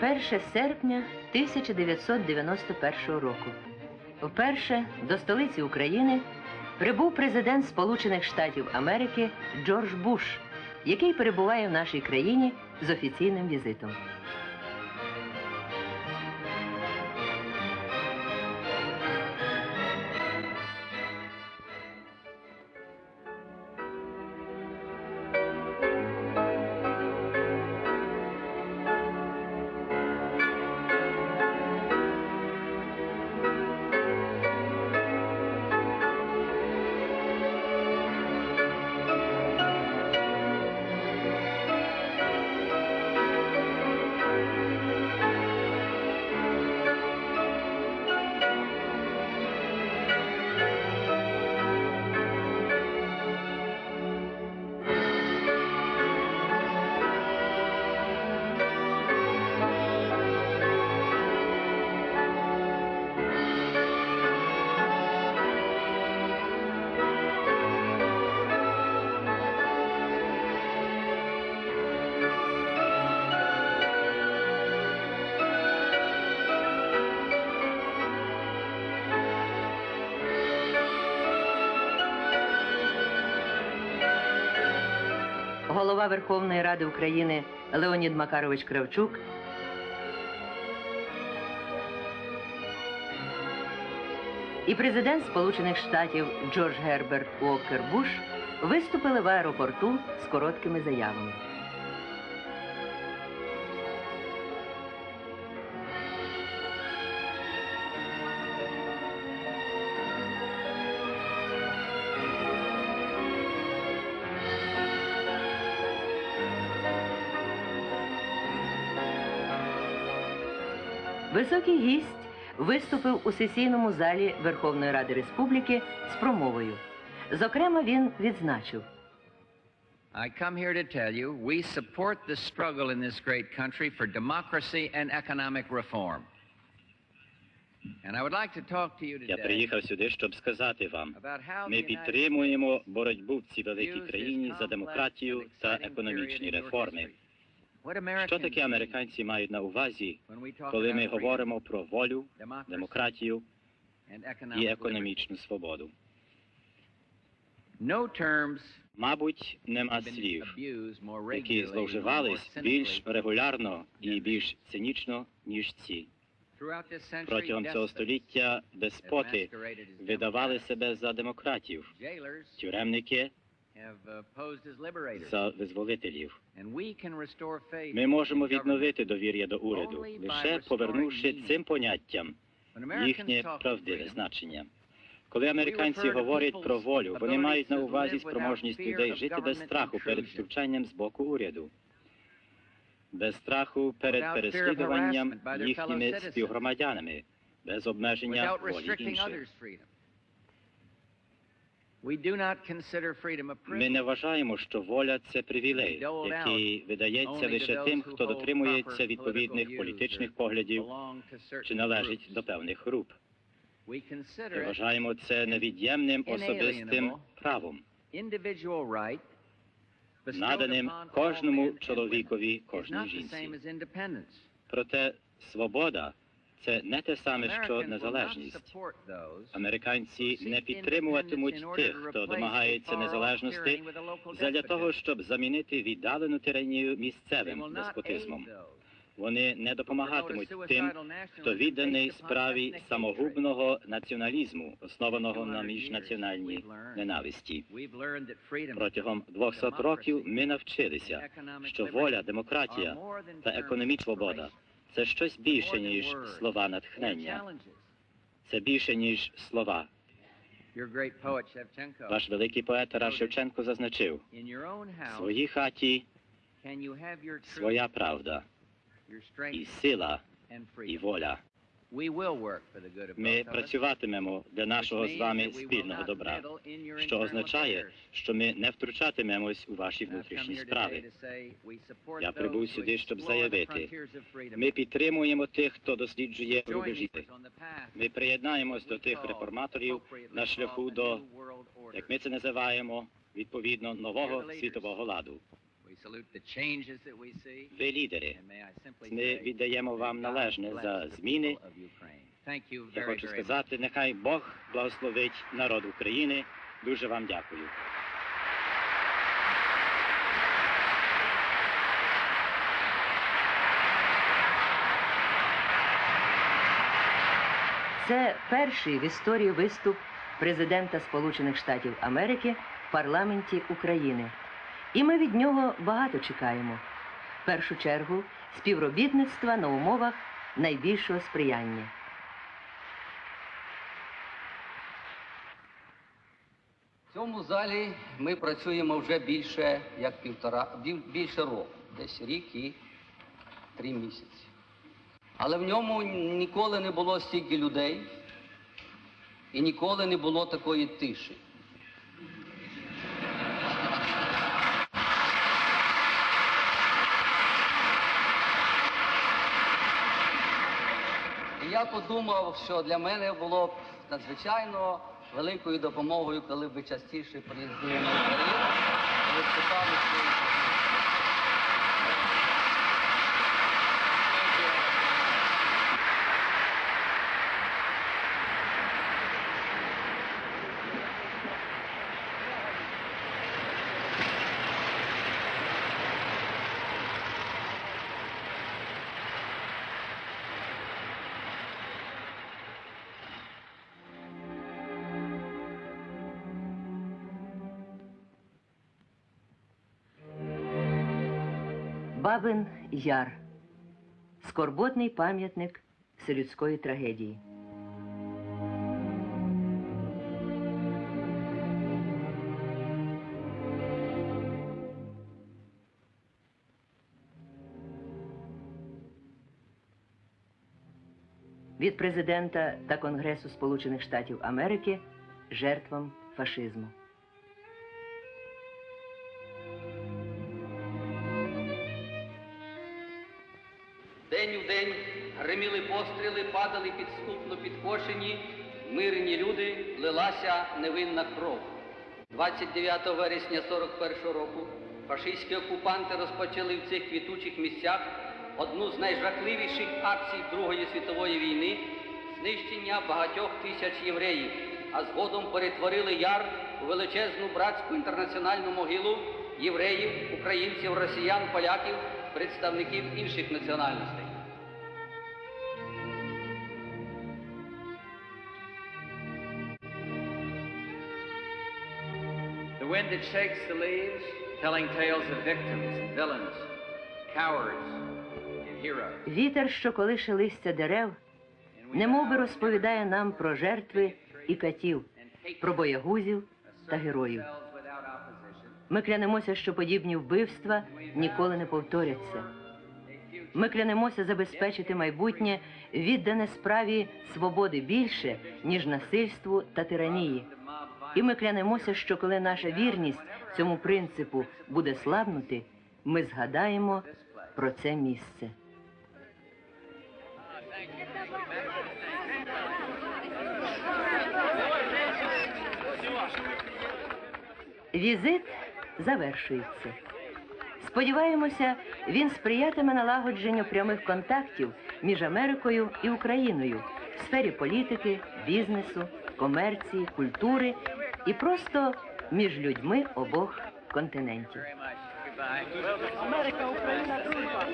1 серпня 1991 року. Вперше до столиці України прибув президент Сполучених Штатів Америки Джордж Буш, який перебуває в нашій країні з офіційним візитом. Голова Верховної Ради України Леонід Макарович Кравчук і президент Сполучених Штатів Джордж Герберт Уокер Буш виступили в аеропорту з короткими заявами. Високий гість виступив у сесійному залі Верховної Ради Республіки з промовою. Зокрема, він відзначив. I come here to tell you we support the struggle in this great country for democracy and economic reform. And I would like to talk to you Я приїхав сюди, щоб сказати вам. Ми підтримуємо боротьбу в цій великій States країні за демократію та економічні реформи. Що таке американці мають на увазі, коли ми говоримо про волю, демократію і економічну свободу? Мабуть, нема слів, які зловживались більш регулярно і більш цинічно, ніж ці. Протягом цього століття деспоти видавали себе за демократів, тюремники have uh, за визволителів. Ми можемо відновити довір'я до уряду, лише повернувши цим поняттям їхнє правдиве значення. Коли американці говорять про волю, вони мають на увазі спроможність людей жити без страху перед втручанням з боку уряду, без страху перед переслідуванням їхніми співгромадянами, без обмеження волі інших. Ми не вважаємо, що воля це привілей, який видається лише тим, хто дотримується відповідних політичних поглядів чи належить до певних груп. Ми вважаємо це невід'ємним особистим правом, наданим кожному чоловікові, кожній жінці. Проте свобода це не те саме, що незалежність. Американці не підтримуватимуть тих, хто домагається незалежності, задля того, щоб замінити віддалену тиранію місцевим деспотизмом. Вони не допомагатимуть тим, хто відданий справі самогубного націоналізму, основаного на міжнаціональній ненависті. Протягом 200 років ми навчилися, що воля, демократія та економічна свобода це щось більше, ніж слова натхнення. Це більше, ніж слова. Ваш великий поет Тарас Шевченко зазначив, в своїй хаті своя правда, і сила, і воля. Ми працюватимемо для нашого з вами спільного добра, що означає, що ми не втручатимемось у ваші внутрішні справи. Я прибув сюди, щоб заявити, Ми підтримуємо тих, хто досліджує рубежі. Ми приєднаємось до тих реформаторів на шляху до, як ми це називаємо, відповідно нового світового ладу. Ви лідери. Ми віддаємо вам належне за зміни. people of Ukraine. Thank you Я хочу сказати, нехай Бог благословить народ України. Дуже вам дякую. Це перший в історії виступ президента Сполучених Штатів Америки в парламенті України. І ми від нього багато чекаємо. В першу чергу співробітництва на умовах найбільшого сприяння. В цьому залі ми працюємо вже більше як півтора більше року, десь рік і три місяці. Але в ньому ніколи не було стільки людей і ніколи не було такої тиші. І я подумав, що для мене було б надзвичайно великою допомогою, коли б частіше приїздили на Україну, виступали Бабин Яр. Скорботний пам'ятник вселюдської трагедії. Від президента та Конгресу Сполучених Штатів Америки жертвам фашизму. День у день гриміли постріли, падали підступно підкошені, мирні люди, лилася невинна кров. 29 вересня 41 року фашистські окупанти розпочали в цих квітучих місцях одну з найжахливіших акцій Другої світової війни знищення багатьох тисяч євреїв, а згодом перетворили яр у величезну братську інтернаціональну могилу євреїв, українців, росіян, поляків, представників інших національностей. The wind that shakes the leaves, telling tales of victims villains, cowards and heroes. Вітер, що колише листя дерев, немов би розповідає нам про жертви і катів, про боягузів та героїв. Ми клянемося, що подібні вбивства ніколи не повторяться. Ми клянемося забезпечити майбутнє віддане справі свободи більше, ніж насильству та тиранії. І ми клянемося, що коли наша вірність цьому принципу буде слабнути, ми згадаємо про це місце. Візит завершується. Сподіваємося, він сприятиме налагодженню прямих контактів між Америкою і Україною в сфері політики, бізнесу, комерції, культури і просто між людьми обох континентів. America, Україна, дружба.